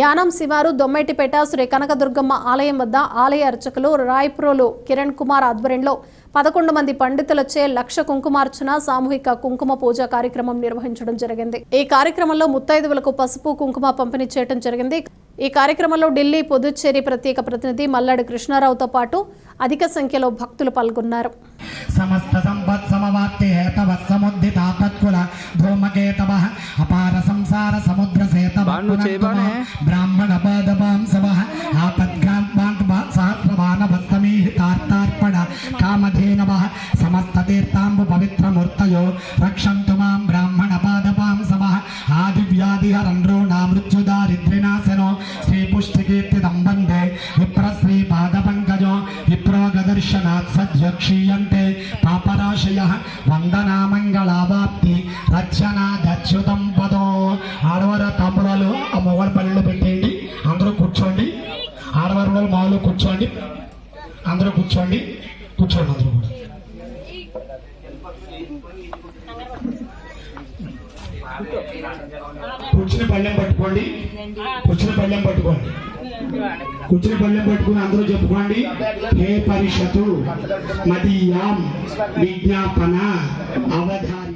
యానం శివారు దొమ్మెటిపేట శ్రీ కనకదుర్గమ్మ ఆలయం వద్ద ఆలయ అర్చకులు రాయ్ప్రోలు కిరణ్ కుమార్ ఆధ్వర్యంలో పదకొండు మంది పండితులచే లక్ష కుంకుమార్చన సామూహిక కుంకుమ పూజ కార్యక్రమం నిర్వహించడం జరిగింది. ఈ కార్యక్రమంలో ముత్తైదువులకు పసుపు కుంకుమ పంపిణీ చేయడం జరిగింది. ఈ కార్యక్రమంలో ఢిల్లీ పుదుచ్చేరి ప్రత్యేక ప్రతినిధి మల్లాడి కృష్ణారావుతో పాటు అధిక సంఖ్యలో భక్తులు పాల్గొన్నారు. సమస్త సంపత్ సమవాప్తి హేతవ సముద్దిత తత్కుల ధూమకేతవ అపార సంసార సముద్ర బాను చేయబానే. బ్రాహ్మణ పాదపాంసవ భస్తమీహితార్తార్పణ కామధేనవ సమస్త తీర్థాంబు పవిత్రమూర్తయో రక్షంతు మాం బ్రాహ్మణ పాదపాంసవ ఆదివ్యాధిహరణ్రో నామృత్యుదారిద్రినాశనో శ్రీపుష్టికీర్తిదం వందే విప్రశ్రీ పాదపంకజో విప్రోగదర్శనాత్ సజ్జక్షీయంతే పాపరాశయ వందనామంగళావాప్తి రచనాదచ్యుతం ఆడవారు వాళ్ళు కూర్చోండి. అందరూ కూర్చోండి. కూర్చోండి అందరూ కూడా. కూర్చుని పళ్ళెం పట్టుకోండి. కూర్చుని పళ్ళెం పట్టుకోండి. కూర్చుని పళ్ళెం పట్టుకుని అందరూ చెప్పుకోండి. హే పరిషతు మదీయాం విజ్ఞాపన అవధాన